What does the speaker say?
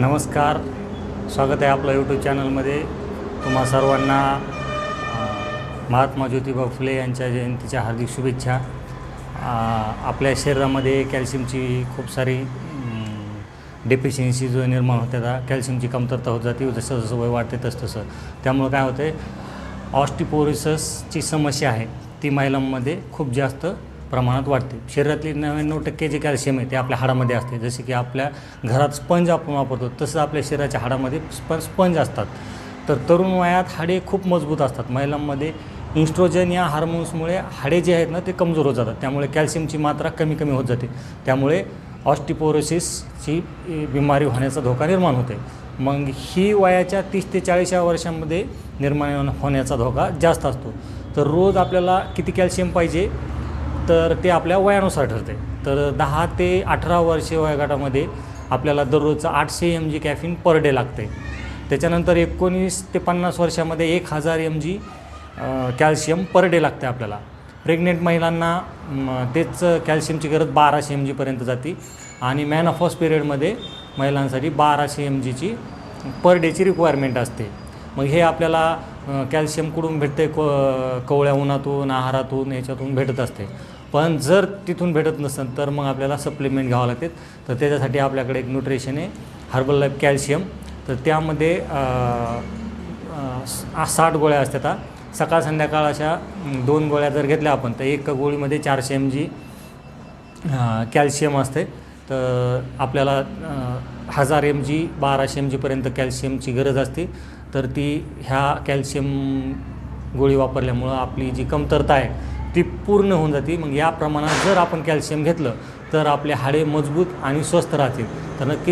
नमस्कार. स्वागत आहे आपलं यूट्यूब चॅनलमध्ये तुम्हा सर्वांना महात्मा ज्योतिबा फुले यांच्या जयंतीच्या हार्दिक शुभेच्छा. आपल्या शरीरामध्ये कॅल्शियमची खूप सारी डेफिशियन्सी जो निर्माण होते त्या कॅल्शियमची कमतरता होत जाते जसं जसं वय वाढते तसं तसं. त्यामुळं काय होतं आहे ऑस्टिपोरिससची समस्या आहे. ती महिलांमध्ये खूप जास्त प्रमाणात वाढते. शरीरातली नव्याण्णव टक्के जे कॅल्शियम आहे ते आपल्या हाडामध्ये असते. जसे की आपल्या घरात स्पंज आपण वापरतो तसं आपल्या शरीराच्या हाडामध्ये स्प स्पंज असतात. तर तरुण वयात हाडे खूप मजबूत असतात. महिलांमध्ये इन्स्ट्रोजन या हार्मोन्समुळे हाडे जे आहेत ना ते कमजोर होत जातात. त्यामुळे कॅल्शियमची मात्रा कमी कमी होत जाते. त्यामुळे ऑस्टिपोरोसिसची बिमारी होण्याचा धोका निर्माण होते मग ही वयाच्या तीस ते चाळीसच्या वर्षांमध्ये निर्माण होण्याचा धोका जास्त असतो. तर रोज आपल्याला किती कॅल्शियम पाहिजे? तर ते आपल्या वयानुसार ठरते तर दहा ते अठरा वर्षे वयोगटामध्ये आपल्याला दररोजचं आठशे M G caffeine per day लागते त्याच्यानंतर एकोणीस ते पन्नास वर्षामध्ये एक हजार M G calcium per day लागते आपल्याला. प्रेग्नेंट महिलांना तेच कॅल्शियमची गरज बाराशे एम जीपर्यंत जाते. आणि मॅन ऑफ मॅनॉफॉस पिरियडमध्ये महिलांसाठी बाराशे एम जीची पर डेची रिक्वायरमेंट असते. मग हे आपल्याला कॅल्शियम कुठून भेटते? क कवळ्या उन्हातून आहारातून याच्यातून भेटत असते. पण जर तिथून भेटत नसेल तर मग आपल्याला सप्लिमेंट घ्यावं लागते. तर त्याच्यासाठी आपल्याकडे एक न्यूट्रिशन आहे हर्बल लाईफ कॅल्शियम तर त्यामध्ये साठ गोळ्या असतात सकाळ संध्याकाळ अशा दोन गोळ्या जर घेतल्या आपण तर एक गोळीमध्ये चारशे एम जी कॅल्शियम असते. तर आपल्याला हजार एम जी बाराशे एम जीपर्यंत कॅल्शियमची गरज असते. तर ती ह्या कॅल्शियम गोळी वापरल्यामुळं आपली जी कमतरता आहे ती पूर्ण होऊन जाते. मग या प्रमाणात जर आपण कॅल्शियम घेतलं तर आपले हाडे मजबूत आणि स्वस्थ राहतील. तर नक्कीच